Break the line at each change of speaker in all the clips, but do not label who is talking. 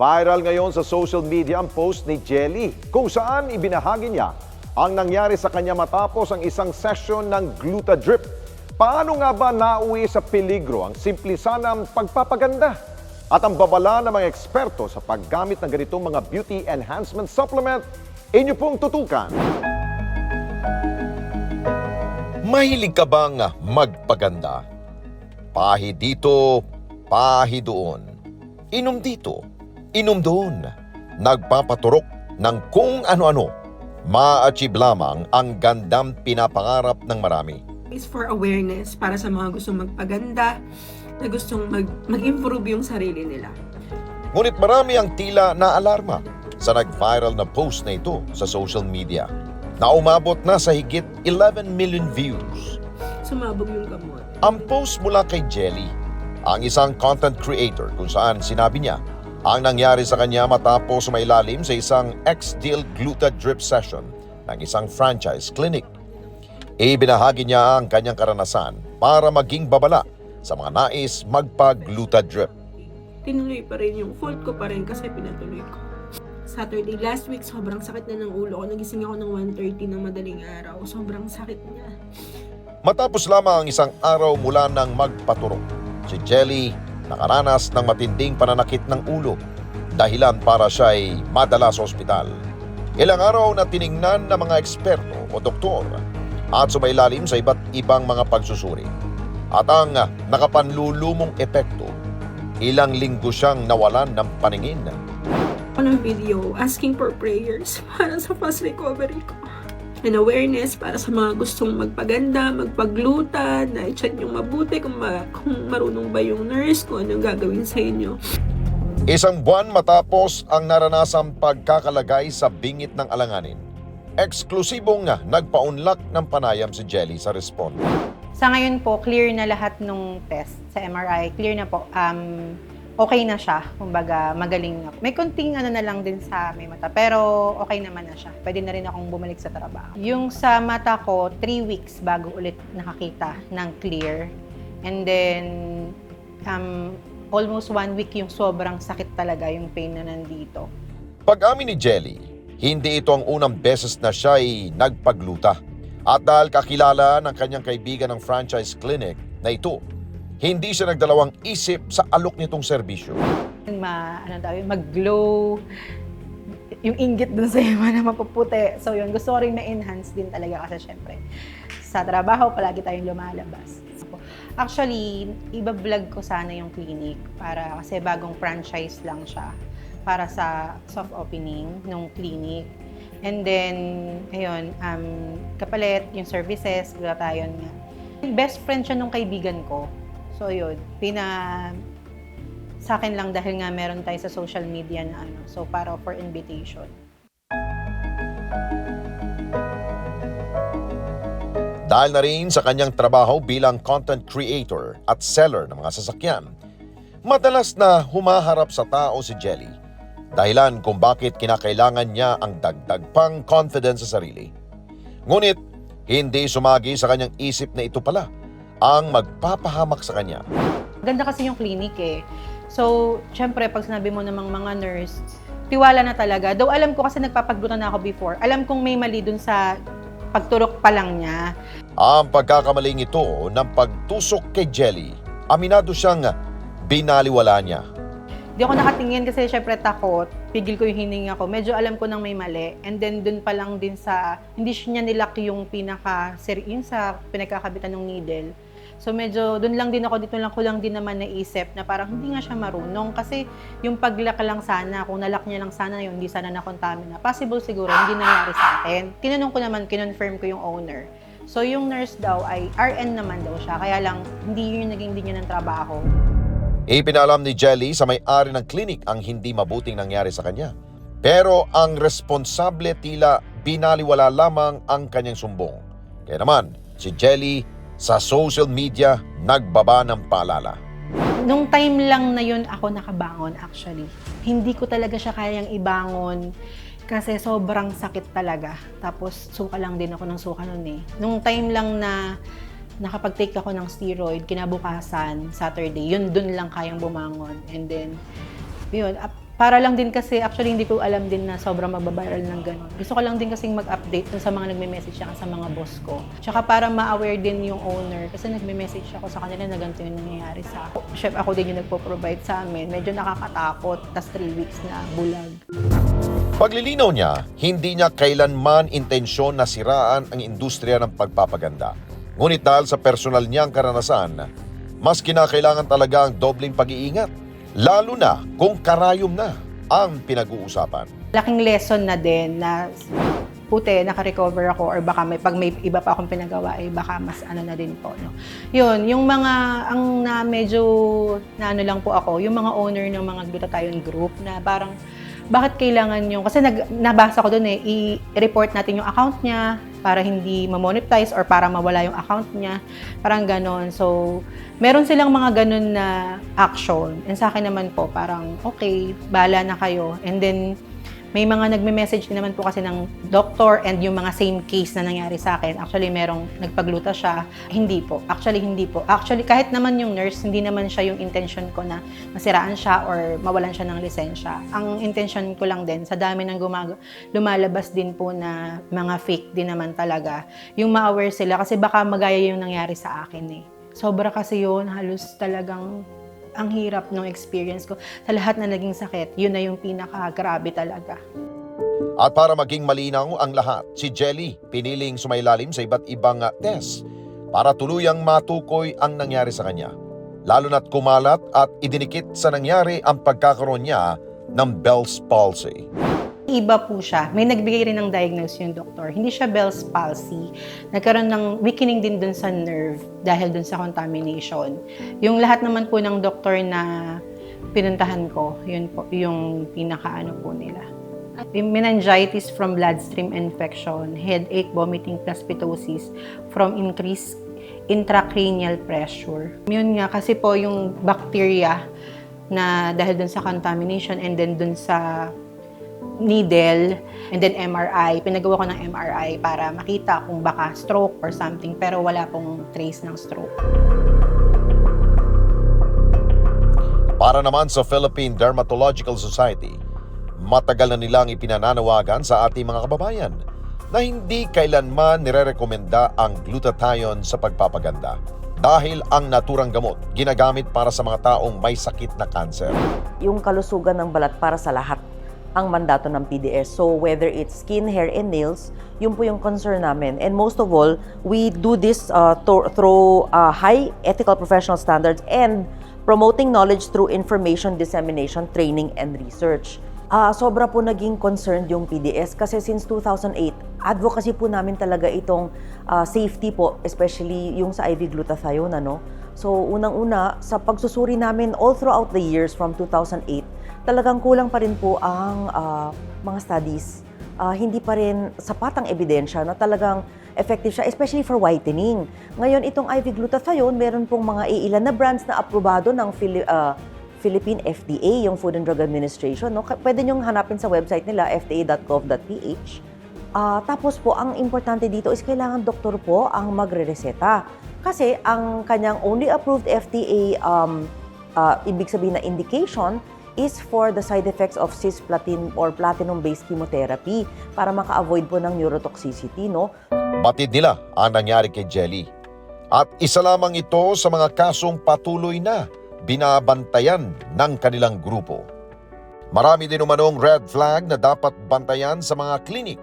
Viral ngayon sa social media ang post ni Jelly kung saan ibinahagi niya ang nangyari sa kanya matapos ang isang session ng Glutadrip. Paano nga ba nauwi sa peligro ang simple sanang pagpapaganda at ang babala ng mga eksperto sa paggamit ng ganitong mga beauty enhancement supplement? Inyo pong tutukan.
Mahilig ka bang magpaganda? Pahi dito, pahi doon. Inom dito, inom doon. Nagpapaturok ng kung ano-ano. Ma-achieve lamang ang gandang pinapangarap ng marami.
is for awareness para sa mga gustong magpaganda, na gustong mag, mag-improve yung sarili nila.
Ngunit marami ang tila na alarma sa nag-viral na post na ito sa social media na umabot na sa higit 11 million views.
Sumabog yung gamot.
Ang post mula kay Jelly, ang isang content creator kung saan sinabi niya ang nangyari sa kanya matapos mailalim sa isang ex-deal gluta drip session ng isang franchise clinic. Ibinahagi niya ang kanyang karanasan para maging babala sa mga nais magpag-gluta drip.
Tinuloy pa rin yung fault ko pa rin kasi pinatuloy ko. Saturday last week, sobrang sakit na ng ulo ko. Nagising ako ng 1.30 ng madaling araw. Sobrang sakit niya.
Matapos lamang ang isang araw mula ng magpaturok, si Jelly nakaranas ng matinding pananakit ng ulo dahilan para siya ay madala sa ospital. Ilang araw na tiningnan ng mga eksperto o doktor at sumailalim sa iba't ibang mga pagsusuri. At ang nakapanlulumong epekto, ilang linggo siyang nawalan ng paningin.
Ako ng video asking for prayers para sa fast recovery ko. And awareness para sa mga gustong magpaganda, magpagluta, na i-check yung mabuti kung, ma- kung marunong ba yung nurse, kung anong gagawin sa inyo.
Isang buwan matapos ang naranasang pagkakalagay sa bingit ng alanganin, eksklusibong nga nagpaunlak ng panayam si Jelly sa response.
Sa ngayon po, clear na lahat ng test sa MRI. Clear na po. Um, okay na siya. Kumbaga, magaling na. May konting ano na lang din sa may mata. Pero okay naman na siya. Pwede na rin akong bumalik sa trabaho. Yung sa mata ko, three weeks bago ulit nakakita ng clear. And then, um, almost one week yung sobrang sakit talaga yung pain na nandito.
Pag-amin ni Jelly, hindi ito ang unang beses na siya ay nagpagluta. At dahil kakilala ng kanyang kaibigan ng franchise clinic na ito, hindi siya nagdalawang isip sa alok nitong serbisyo.
Ma, ano daw, mag-glow, yung inggit dun sa ima na mapuputi. So yun, gusto ko rin ma-enhance din talaga kasi syempre, sa trabaho, palagi tayong lumalabas. Actually, iba-vlog ko sana yung clinic para kasi bagong franchise lang siya para sa soft opening ng clinic. And then, ayun, um, kapalit yung services, tayo nga. Best friend siya nung kaibigan ko. So yun, pina sa akin lang dahil nga meron tayo sa social media na ano. So para for invitation.
Dahil na rin sa kanyang trabaho bilang content creator at seller ng mga sasakyan, madalas na humaharap sa tao si Jelly. Dahilan kung bakit kinakailangan niya ang dagdag pang confidence sa sarili. Ngunit, hindi sumagi sa kanyang isip na ito pala ang magpapahamak sa kanya.
Ganda kasi yung clinic eh. So, syempre, pag sinabi mo namang mga nurse, tiwala na talaga. Though alam ko kasi nagpapaglutan na ako before. Alam kong may mali dun sa pagturok pa lang niya.
Ang pagkakamaling ito ng pagtusok kay Jelly, aminado siyang binaliwala niya.
Di ako nakatingin kasi syempre takot. Pigil ko yung hininga ko. Medyo alam ko nang may mali. And then dun pa lang din sa, hindi siya nilak yung pinaka, yun sa pinagkakabitan ng needle. So medyo dun lang din ako, dito lang ko lang din naman naisip na parang hindi nga siya marunong. Kasi yung paglak lang sana, kung nalak niya lang sana yun, hindi sana na-contamina. Possible siguro, hindi nangyari sa akin. Tinanong ko naman, kinonfirm ko yung owner. So yung nurse daw ay RN naman daw siya. Kaya lang, hindi yun yung naging din niya ng trabaho.
Ipinalam ni Jelly sa may-ari ng klinik ang hindi mabuting nangyari sa kanya. Pero ang responsable tila binaliwala lamang ang kanyang sumbong. Kaya naman, si Jelly sa social media nagbaba ng paalala.
Nung time lang na yun, ako nakabangon actually. Hindi ko talaga siya kayang ibangon kasi sobrang sakit talaga. Tapos suka lang din ako ng suka nun eh. Nung time lang na nakapag-take ako ng steroid, kinabukasan, Saturday, yun dun lang kayang bumangon. And then, yun, ap- Para lang din kasi, actually hindi ko alam din na sobrang mababiral ng ganun. Gusto ko lang din kasing mag-update dun sa mga nagme-message sa mga boss ko. Tsaka para ma-aware din yung owner, kasi nagme-message ako sa kanila na ganito yung nangyayari sa ako. Chef, ako din yung nagpo-provide sa amin. Medyo nakakatakot, tas 3 weeks na bulag.
Paglilinaw niya, hindi niya kailanman intensyon na siraan ang industriya ng pagpapaganda. Ngunit dahil sa personal niyang karanasan, mas kinakailangan talaga ang dobling pag-iingat. Lalo na kung karayom na ang pinag-uusapan.
Laking lesson na din na puti, naka-recover ako or baka may, pag may iba pa akong pinagawa, eh baka mas ano na din po. No? Yun, yung mga, ang na medyo, na ano lang po ako, yung mga owner ng mga glutathione group na parang, bakit kailangan yung, kasi nag, nabasa ko doon eh, i-report natin yung account niya para hindi ma-monetize or para mawala yung account niya. Parang ganon. So, meron silang mga ganon na action. And sa akin naman po, parang, okay, bala na kayo. And then, may mga nagme-message din naman po kasi ng doctor and yung mga same case na nangyari sa akin. Actually, merong nagpagluta siya. Hindi po. Actually, hindi po. Actually, kahit naman yung nurse, hindi naman siya yung intention ko na masiraan siya or mawalan siya ng lisensya. Ang intention ko lang din, sa dami ng gumag lumalabas din po na mga fake din naman talaga, yung ma-aware sila kasi baka magaya yung nangyari sa akin eh. Sobra kasi yun, halos talagang ang hirap ng experience ko. Sa lahat na naging sakit, yun na yung pinaka-grabe talaga.
At para maging malinaw ang lahat, si Jelly piniling sumailalim sa iba't ibang uh, test para tuluyang matukoy ang nangyari sa kanya. Lalo na't kumalat at idinikit sa nangyari ang pagkakaroon niya ng Bell's palsy.
Iba po siya. May nagbigay rin ng diagnose yung doktor. Hindi siya Bell's palsy. Nagkaroon ng weakening din dun sa nerve dahil dun sa contamination. Yung lahat naman po ng doktor na pinuntahan ko, yun po, yung pinakaano po nila. Meningitis from bloodstream infection, headache, vomiting, plus pitosis from increased intracranial pressure. Yun nga, kasi po yung bacteria na dahil dun sa contamination and then dun sa needle and then MRI. Pinagawa ko ng MRI para makita kung baka stroke or something pero wala pong trace ng stroke.
Para naman sa Philippine Dermatological Society, matagal na nilang ipinananawagan sa ating mga kababayan na hindi kailanman nirerekomenda ang glutathione sa pagpapaganda dahil ang naturang gamot ginagamit para sa mga taong may sakit na kanser.
yung kalusugan ng balat para sa lahat ang mandato ng PDS. So whether it's skin, hair, and nails, yun po yung concern namin. And most of all, we do this uh, through uh, high ethical professional standards and promoting knowledge through information dissemination, training, and research. Ah, sobra po naging concerned yung PDS kasi since 2008, advocacy po namin talaga itong ah, safety po, especially yung sa IV glutathione. Ano? So unang-una, sa pagsusuri namin all throughout the years from 2008, talagang kulang pa rin po ang ah, mga studies. Ah, hindi pa rin sapat ang ebidensya na talagang effective siya, especially for whitening. Ngayon, itong IV glutathione, meron pong mga iilan na brands na aprobado ng Phili- ah, Philippine FDA, yung Food and Drug Administration. No? Pwede niyong hanapin sa website nila, fda.gov.ph. Ah, tapos po, ang importante dito is kailangan doktor po ang magre-reseta. Kasi ang kanyang only approved FDA, um, ah, ibig sabihin na indication, is for the side effects of cisplatin or platinum-based chemotherapy para maka-avoid po ng neurotoxicity, no?
Batid nila ang nangyari kay Jelly. At isa lamang ito sa mga kasong patuloy na binabantayan ng kanilang grupo. Marami din umanong red flag na dapat bantayan sa mga klinik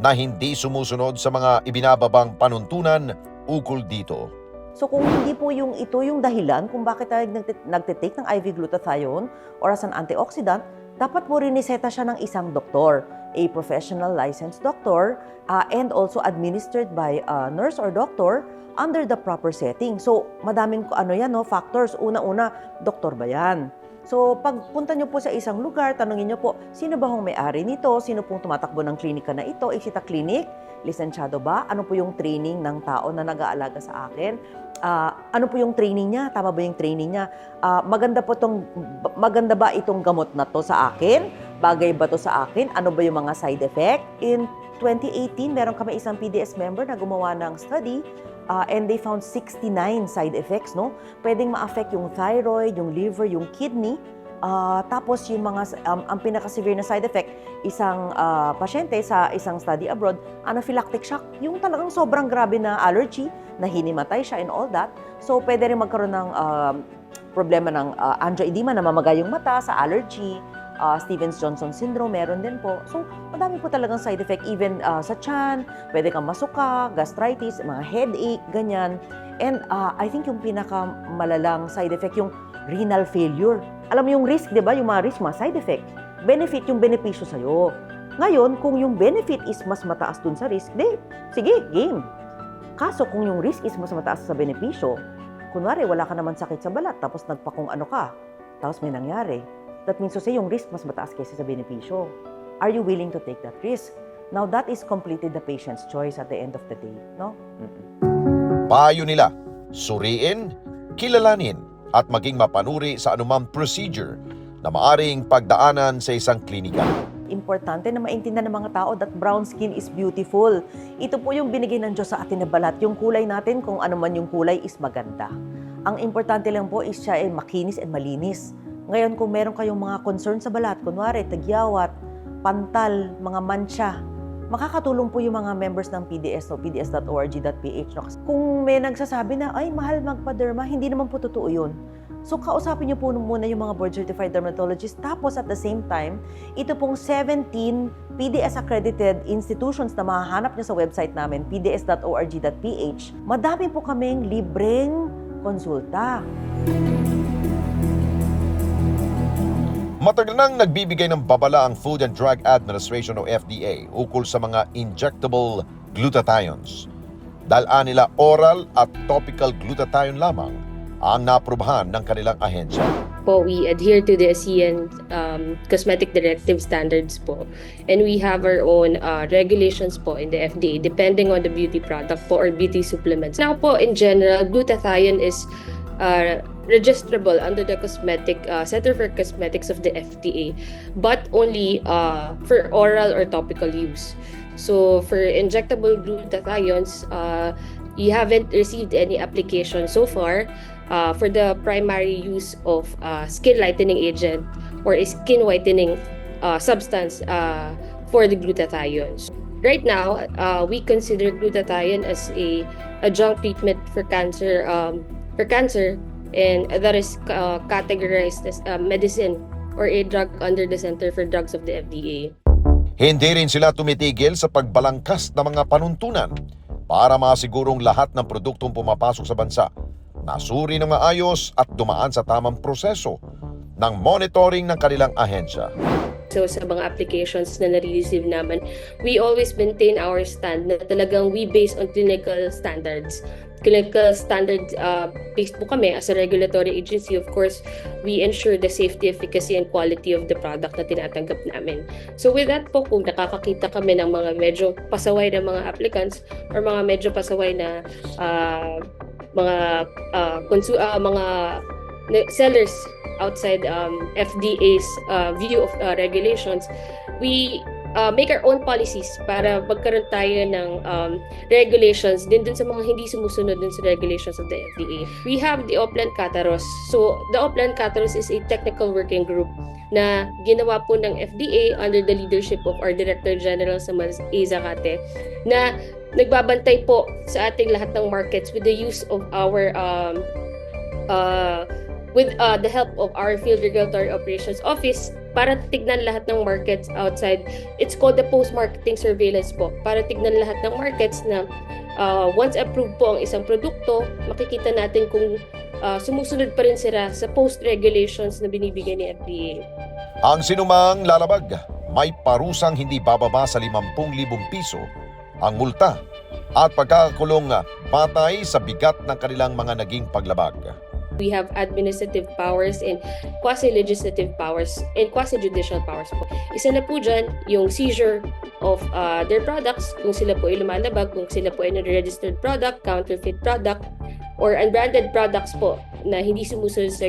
na hindi sumusunod sa mga ibinababang panuntunan ukol dito.
So kung hindi po yung ito yung dahilan kung bakit tayo nagtitake ng IV glutathione or as an antioxidant, dapat po riniseta siya ng isang doktor, a professional licensed doctor, uh, and also administered by a nurse or doctor under the proper setting. So madaming ano yan, no, factors. Una-una, doktor ba yan? So, pagpunta nyo po sa isang lugar, tanungin nyo po, sino ba hong may-ari nito? Sino pong tumatakbo ng klinika na ito? Is it a clinic? Lisensyado ba? Ano po yung training ng tao na nag-aalaga sa akin? Ah, ano po yung training niya? Tama ba yung training niya? Ah, maganda po tong maganda ba itong gamot na to sa akin? Bagay ba to sa akin? Ano ba yung mga side effect? In 2018, meron kami isang PDS member na gumawa ng study ah, and they found 69 side effects, no? Pwedeng ma-affect yung thyroid, yung liver, yung kidney, Ah, tapos yung mga um, ang pinaka-severe na side effect, isang ah, pasyente sa isang study abroad, anaphylactic shock, yung talagang sobrang grabe na allergy, na hinimatay siya and all that. So pwede rin magkaroon ng um, problema ng ah, angioedema, namamagay yung mata sa allergy, ah, Stevens-Johnson syndrome, meron din po. So madami po talagang side effect even ah, sa tiyan, pwede kang masuka, gastritis, mga headache, ganyan. And ah, I think yung pinakamalalang side effect, yung renal failure. Alam mo yung risk, di ba? Yung mga risk, mga side effect. Benefit yung benepisyo sa'yo. Ngayon, kung yung benefit is mas mataas dun sa risk, di, sige, game. Kaso kung yung risk is mas mataas sa benepisyo, kunwari wala ka naman sakit sa balat, tapos nagpa kung ano ka, tapos may nangyari, that means to say yung risk mas mataas kaysa sa benepisyo. Are you willing to take that risk? Now, that is completely the patient's choice at the end of the day, no?
Payo nila, suriin, kilalanin at maging mapanuri sa anumang procedure na maaring pagdaanan sa isang klinika.
importante na maintindihan ng mga tao that brown skin is beautiful. Ito po yung binigay ng Diyos sa atin na balat. Yung kulay natin, kung ano man yung kulay, is maganda. Ang importante lang po is siya ay makinis and malinis. Ngayon, kung meron kayong mga concern sa balat, kunwari, tagyawat, pantal, mga mancha, makakatulong po yung mga members ng PDS o pds.org.ph. No? Kung may nagsasabi na, ay, mahal magpa-derma, hindi naman po totoo yun. So, kausapin niyo po muna yung mga board-certified dermatologists. Tapos, at the same time, ito pong 17 PDS-accredited institutions na mahahanap niyo sa website namin, pds.org.ph. Madami po kaming libreng konsulta.
Matagal nang nagbibigay ng babala ang Food and Drug Administration o FDA ukol sa mga injectable glutathiones. Dalaan nila oral at topical glutathione lamang ang naprubahan ng kanilang ahensya.
po, we adhere to the ASEAN um, cosmetic directive standards po. And we have our own uh, regulations po in the FDA depending on the beauty product po or beauty supplements. Now po, in general, glutathione is uh, registrable under the cosmetic uh, Center for Cosmetics of the FDA, but only uh, for oral or topical use. So for injectable glutathiones, uh, you haven't received any application so far uh, for the primary use of uh, skin lightening agent or a skin whitening uh, substance uh, for the glutathiones. Right now, uh, we consider glutathione as a adjunct treatment for cancer um, for cancer, and that is uh, categorized as a medicine or a drug under the Center for Drugs of the FDA.
Hindi rin sila tumitigil sa pagbalangkas ng mga panuntunan para masigurong lahat ng produktong pumapasok sa bansa nasuri ng maayos at dumaan sa tamang proseso ng monitoring ng kanilang ahensya.
So sa mga applications na nare-receive naman, we always maintain our stand na talagang we base on clinical standards. Clinical standard uh, based po kami as a regulatory agency. Of course, we ensure the safety, efficacy, and quality of the product na tinatanggap namin. So with that po, kung nakakakita kami ng mga medyo pasaway na mga applicants or mga medyo pasaway na uh, mga uh, consu- uh, mga sellers outside um, FDA's uh, view of uh, regulations, we uh, make our own policies para magkaroon tayo ng um, regulations din dun sa mga hindi sumusunod dun sa regulations of the FDA. We have the Oplan Cataros. So, the Oplan Cataros is a technical working group na ginawa po ng FDA under the leadership of our Director General sa Izakate na nagbabantay po sa ating lahat ng markets with the use of our um, uh, with uh, the help of our Field Regulatory Operations Office para tignan lahat ng markets outside. It's called the post-marketing surveillance po. Para tignan lahat ng markets na uh, once approved po ang isang produkto, makikita natin kung uh, sumusunod pa rin sila sa post-regulations na binibigay ni FDA.
Ang sinumang lalabag may parusang hindi bababa sa 50,000 piso ang multa at pagkakakulong patay sa bigat ng kanilang mga naging paglabag.
We have administrative powers and quasi-legislative powers and quasi-judicial powers po. Isa na po dyan, yung seizure of uh, their products, kung sila po ay lumalabag, kung sila po ay registered product, counterfeit product, or unbranded products po na hindi sumusunod sa